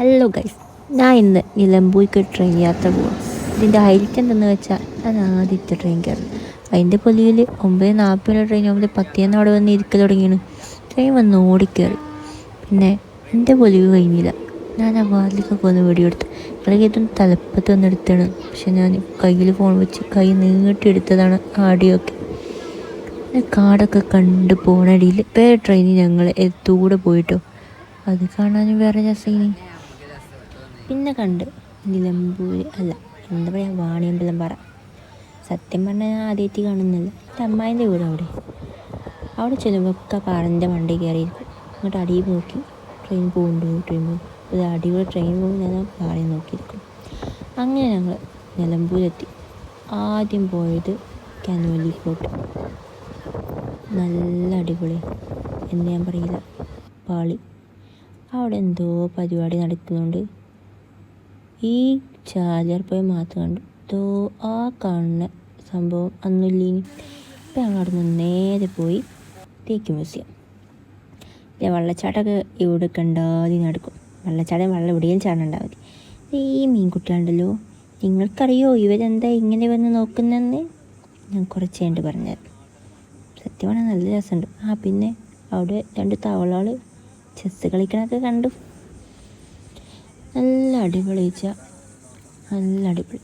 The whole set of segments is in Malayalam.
ഹലോ ഗൈസ് ഞാൻ ഇന്ന് നിലമ്പൂർക്ക് ട്രെയിൻ യാത്ര പോവാം. ഇതിന്റെ ഹൈലൈറ്റ് എന്തെന്ന് വെച്ചാൽ ഞാൻ ആദ്യത്തെ ട്രെയിൻ കയറി അതിന്റെ പൊലിയിൽ ഒമ്പത് നാൽപ്പതിനുള്ള ട്രെയിൻ ഒമ്പത് പത്തിയെന്ന് അവിടെ വന്ന് ഇരിക്കൽ തുടങ്ങിയാണ്. ട്രെയിൻ വന്ന് ഓടിക്കയറി പിന്നെ എന്റെ പൊലിവ് കഴിഞ്ഞില്ല. ഞാൻ ആ വാതിലൊക്കെ ഒന്ന് വെടിയെടുത്തു. ഇതൊന്നും തലപ്പത്ത് വന്ന് എടുത്താണ്. പക്ഷെ ഞാൻ കയ്യിൽ ഫോൺ വെച്ച് കൈ നീട്ടിയെടുത്തതാണ് ആടിയൊക്കെ. കാടൊക്കെ കണ്ട് പോണടിയിൽ വേറെ ട്രെയിനിൽ ഞങ്ങൾ എത്തൂടെ പോയിട്ടോ. അത് കാണാനും വേറെ രസമാണ് പിന്നെ കണ്ട്. നിലമ്പൂർ അല്ല എന്താ പറയുക വാണിയമ്പലം പറ സത്യം പറഞ്ഞാൽ ഞാൻ ആദ്യമായിട്ട് കാണുന്നില്ല എന്റെ അമ്മായിന്റെ വീട് അവിടെ അവിടെ ചെല്ലുമ്പോൾ പാറന്റെ വണ്ടി കയറിയിരിക്കും. എന്നിട്ട് അടിയിൽ നോക്കി ട്രെയിൻ പോകുന്നുണ്ടോ ട്രെയിൻ പോകും ഒരു അടിയുടെ ട്രെയിൻ പോകും ഞാൻ പാറയിൽ നോക്കിയിരിക്കും. അങ്ങനെ ഞങ്ങൾ നിലമ്പൂരെത്തി. ആദ്യം പോയത് കനോലി ഫോർട്ട് നല്ല അടിപൊളി. എന്ന് ഞാൻ പറയില്ല പാളി. അവിടെ എന്തോ പരിപാടി നടക്കുന്നുണ്ട്. ഈ ചാർജർ പോയി മാത്രം കണ്ടു. തോ ആ കാണുന്ന സംഭവം അന്നില്ലേനി ഇപ്പം ഞങ്ങൾ അവിടെ നിന്ന് നേരെ പോയി തേക്ക് മ്യൂസിയം. പിന്നെ വെള്ളച്ചാട്ടമൊക്കെ ഇവിടെ കണ്ടാതി നടക്കും. വെള്ളച്ചാട്ടം വെള്ളം എവിടെയും ചാടണ്ടാൽ മതി. ഈ മീൻകുട്ടികളുണ്ടല്ലോ നിങ്ങൾക്കറിയോ ഇവരെന്താ ഇങ്ങനെ വന്ന് നോക്കുന്നതെന്ന്? ഞാൻ കുറച്ച് കഴിഞ്ഞിട്ട് പറഞ്ഞത് സത്യമാണ് നല്ല രസമുണ്ട്. ആ പിന്നെ അവിടെ രണ്ട് തവളകൾ ചെസ് കളിക്കണമൊക്കെ കണ്ടു. അടിപൊളി വെച്ചാൽ നല്ല അടിപൊളി.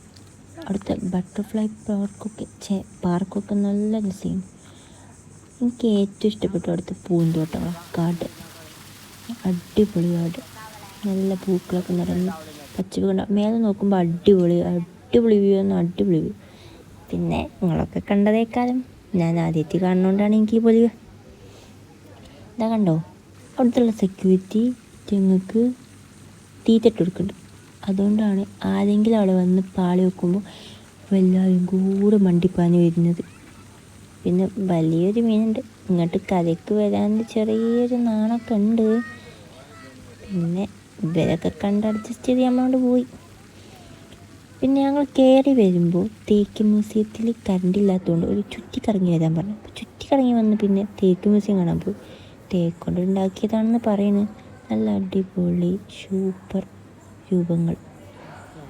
അവിടുത്തെ ബട്ടർഫ്ലൈ പാർക്കൊക്കെ ചേ പാർക്കൊക്കെ നല്ല രസമാണ് എനിക്ക് ഏറ്റവും ഇഷ്ടപ്പെട്ടു അവിടുത്തെ പൂന്തോട്ടങ്ങളാണ് കാട്. അടിപൊളി കാട്. നല്ല പൂക്കളൊക്കെ നിറഞ്ഞ് പച്ചപ്പ് കണ്ട മേലെ നോക്കുമ്പോൾ അടിപൊളി അടിപൊളി വ്യൂ ആണ് അടിപൊളി വ്യൂ പിന്നെ നിങ്ങളൊക്കെ കണ്ടതേക്കാലം ഞാൻ ആദ്യത്തെ കാണുന്നതുകൊണ്ടാണ് എനിക്ക് ഈ പൊലിവ് ഇതാ കണ്ടോ? അവിടുത്തെ സെക്യൂരിറ്റി ഞങ്ങൾക്ക് തീറ്റിട്ട് കൊടുക്കുന്നുണ്ട്. അതുകൊണ്ടാണ് ആരെങ്കിലും അവിടെ വന്ന് പാളി വെക്കുമ്പോൾ എല്ലാവരും കൂടെ മണ്ടിപ്പാഞ്ഞ് വരുന്നത്. പിന്നെ വലിയൊരു മീനുണ്ട്. ഇങ്ങോട്ട് കരയ്ക്ക് വരാൻ ചെറിയൊരു നാണൊക്കെ ഉണ്ട്. പിന്നെ ഇവരൊക്കെ കണ്ട് അഡ്ജസ്റ്റ് ചെയ്ത് നമ്മളോട് പോയി. പിന്നെ ഞങ്ങൾ കയറി വരുമ്പോൾ തേക്ക് മ്യൂസിയത്തിൽ കറണ്ട് ഇല്ലാത്തതുകൊണ്ട് ഒരു ചുറ്റിക്കറങ്ങി വരാൻ പറഞ്ഞു. അപ്പോൾ ചുറ്റിക്കറങ്ങി വന്ന് പിന്നെ തേക്ക് മ്യൂസിയം കാണാൻ പോയി. തേക്ക് കൊണ്ട് ഉണ്ടാക്കിയതാണെന്ന് പറയുന്നത് നല്ല അടിപൊളി സൂപ്പർ രൂപങ്ങൾ.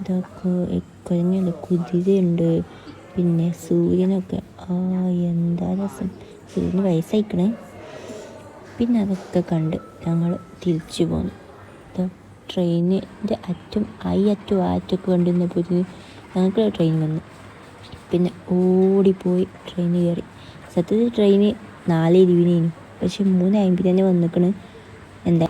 ഇതൊക്കെ കുരങ്ങല്ല കുതിരയുണ്ട് പിന്നെ സൂര്യനൊക്കെ ആ എന്താ രസം. സൂര്യന് വയസ്സായിക്കണേ. പിന്നെ അതൊക്കെ കണ്ട് ഞങ്ങൾ തിരിച്ചു പോന്നു. ഇതാ ട്രെയിനിന്റെ അറ്റം ഐ അറ്റം ആ കണ്ടിരുന്ന കണ്ടിരുന്നപ്പോൾ ഞങ്ങൾക്ക് ട്രെയിൻ വന്നു. പിന്നെ ഓടിപ്പോയി ട്രെയിൻ കയറി. സത്യത്തിൽ ട്രെയിന് നാല് ഇരുപതിനേനു. പക്ഷെ മൂന്ന് അമ്പത് തന്നെ വന്നിക്കണ്. എന്താ?